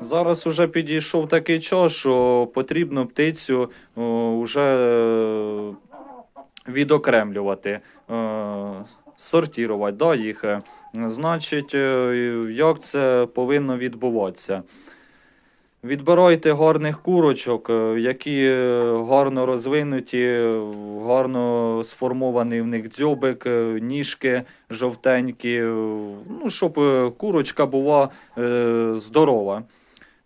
Зараз уже підійшов такий час, що потрібно птицю вже е, відокремлювати, е, сортувати да, їх. Е, Значить, е, як це повинно відбуватися? Відбирайте гарних курочок, е, які е, гарно розвинуті, е, гарно сформований в них дзьобик, е, ніжки жовтенькі, е, ну, щоб е, курочка була е, здорова.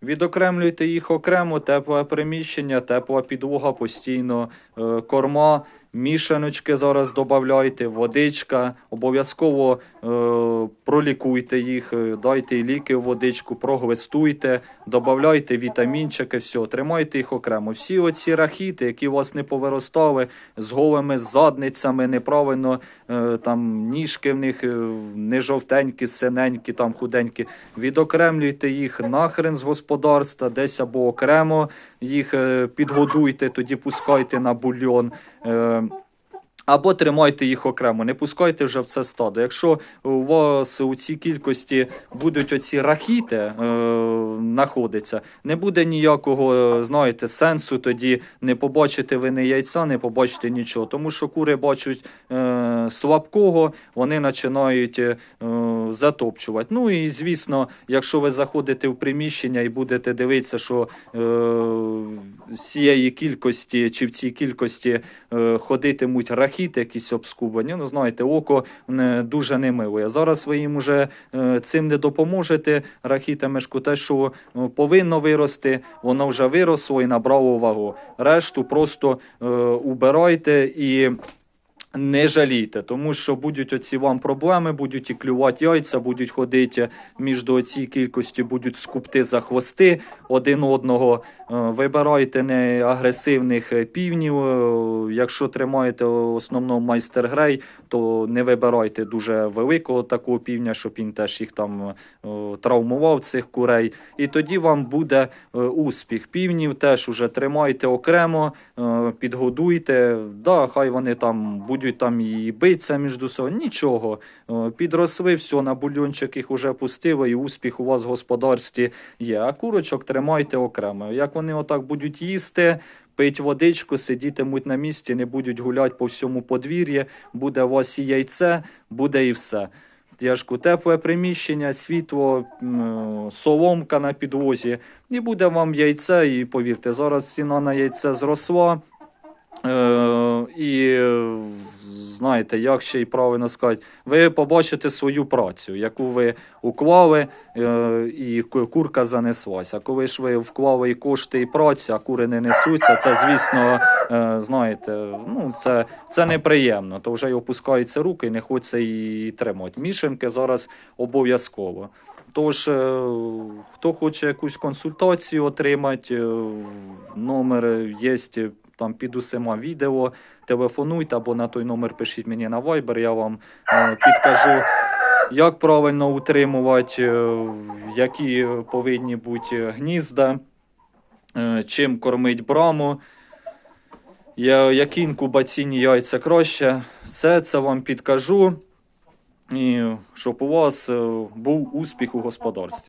Відокремлюйте їх окремо, тепле приміщення, тепла підлога постійно, е, корма, мішаночки зараз додавайте, водичка. Обов'язково е, пролікуйте їх, е, дайте ліки в водичку, проглистуйте, додавайте вітамінчики, все, тримайте їх окремо. Всі оці рахіти, які у вас не повиростали, з голими задницями, неправильно е, там ніжки в них е, не жовтенькі, синенькі, там худенькі. Відокремлюйте їх нахрен з господарства, десь або окремо їх е, підгодуйте, тоді пускайте на бульйон. Або тримайте їх окремо, не пускайте вже в це стадо. Якщо у вас у цій кількості будуть оці рахіти е, знаходиться, не буде ніякого, е, знаєте, сенсу тоді не побачите ви не яйця, не побачите нічого. Тому що кури бачать е, слабкого, вони починають е, затопчувати. Ну і звісно, якщо ви заходите в приміщення і будете дивитися, що е, цієї кількості чи в цій кількості е, ходитимуть рахіти, якісь обскубані. Ну, знаєте, око не, дуже не милує. Зараз ви їм уже е, цим не допоможете. Рахітамешку, те, що е, повинно вирости, воно вже виросло і набрало вагу. Решту просто е, убирайте і. Не жалійте, тому що будуть оці вам проблеми, будуть і клювати яйця, будуть ходити між цією кількістю, будуть скупти за хвости один одного. Е, Вибирайте не агресивних півнів. е, Якщо тримаєте основно майстер грей, то не вибирайте дуже великого такого півня, щоб він теж їх там е, травмував цих курей. І тоді вам буде успіх. Півнів теж уже тримайте окремо, підгодуйте. Да, хай вони там будуть там і битися між собою. Нічого. Е, Підросли, все, на бульончик їх уже пустили, і успіх у вас в господарстві є. А курочок тримайте окремо. Як вони отак будуть їсти. Пить водичку, сидітимуть на місці, не будуть гуляти по всьому подвір'ї, буде у вас і яйце, буде і все. Ж тепле приміщення, світло, соломка на підлозі, і буде вам яйце. І повірте, зараз ціна на яйце зросла. Е, і е, знаєте, як ще й правильно сказати, ви побачите свою працю, яку ви уклали, е, і курка занеслася. Коли ж ви вклали і кошти, і працю, а кури не несуться, це, звісно, е, знаєте, ну, це, це неприємно. То вже й опускаються руки, і не хочеться і тримати. Мішенки зараз обов'язково. Тож, е, хто хоче якусь консультацію отримати, номер є там під усіма відео. Телефонуйте або на той номер пишіть мені на Viber, я вам е, підкажу, як правильно утримувати, е, які повинні бути гнізда, е, чим кормить браму. Які інкубаційні яйця краще, все це вам підкажу, і щоб у вас е, був успіх у господарстві.